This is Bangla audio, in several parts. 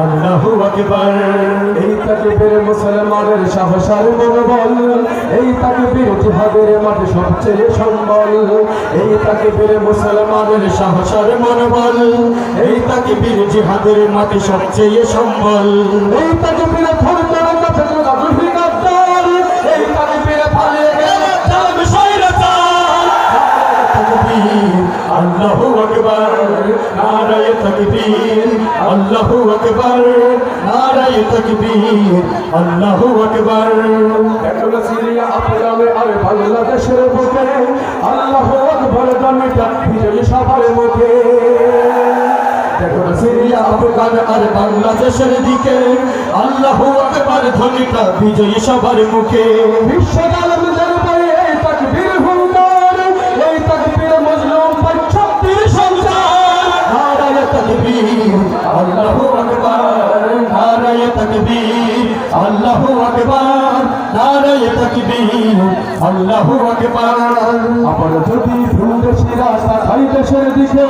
আল্লাহু আকবার। এই তাকবীর মুসলমানের সাহসার মনোবল, এই তাকবীর জিহাদের মাঠে সবচেয়ে সম্বল। এই তাকবীর মুসলমানের সাহসার মনোবল, এই তাকবীর জিহাদের মাঠে সবচেয়ে সম্বল। এই তাকবীর ধরতে আল্লাহু আকবার। নারায়ে তাকবীর। আল্লাহু আকবার নারায়ে তাকবীর আল্লাহু আকবার। এখন সিরিয়া আফগানে আর বাংলাদেশের বুকে আল্লাহু আকবার জমিটা বিজয়ী সবার মুখে। দেখুন সিরিয়া আফগান আর বাংলাদেশের দিকে আল্লাহু আকবার ধ্বনিটা বিজয়ী সবার মুখে। বিশ্ব তাকবীর, আল্লাহু আকবার, নারায়ে তাকবীর, আল্লাহু আকবার। আবার যদি ভুলদেশিরা সাথাই দেশের দিকে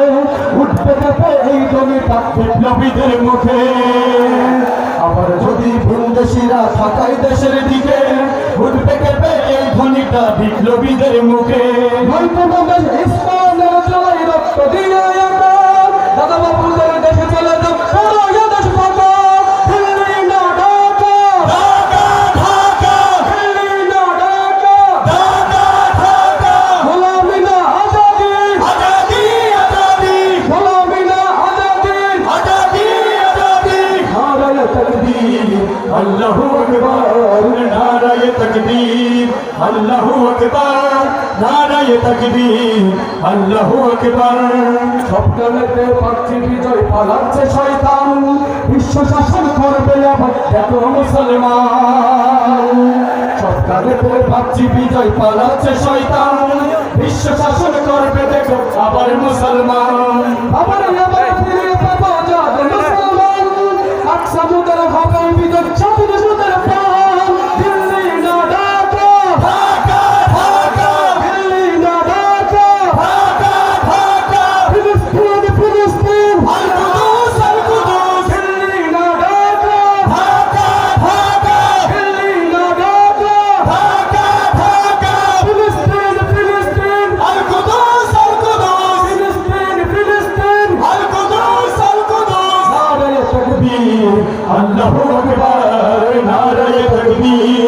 উঠতে যাবে এই জমিটা বিপ্লবীদের মুখে। আবার যদি ভুলদেশিরা থাকাই দেশের দিকে উঠবে কেঁপে এই ধ্বনিটা বিপ্লবীদের মুখে। দাদা তাকবীর আল্লাহু আকবার নারায়ে তাকবীর। আল্লাহু আকবার, নারায়ে তাকবীর। আল্লাহু সবকালেতে পাচ্ছি বিজয় পালাচ্ছে শয়তান, বিশ্ব শাসন করবে আবার এত মুসলমান। সবকালেতে পাচ্ছি বিজয় পালাচ্ছে শয়তান, বিশ্ব শাসন করবে দেখো আবার মুসলমান। আবার আবার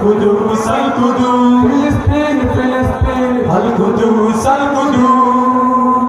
القدوس القدوس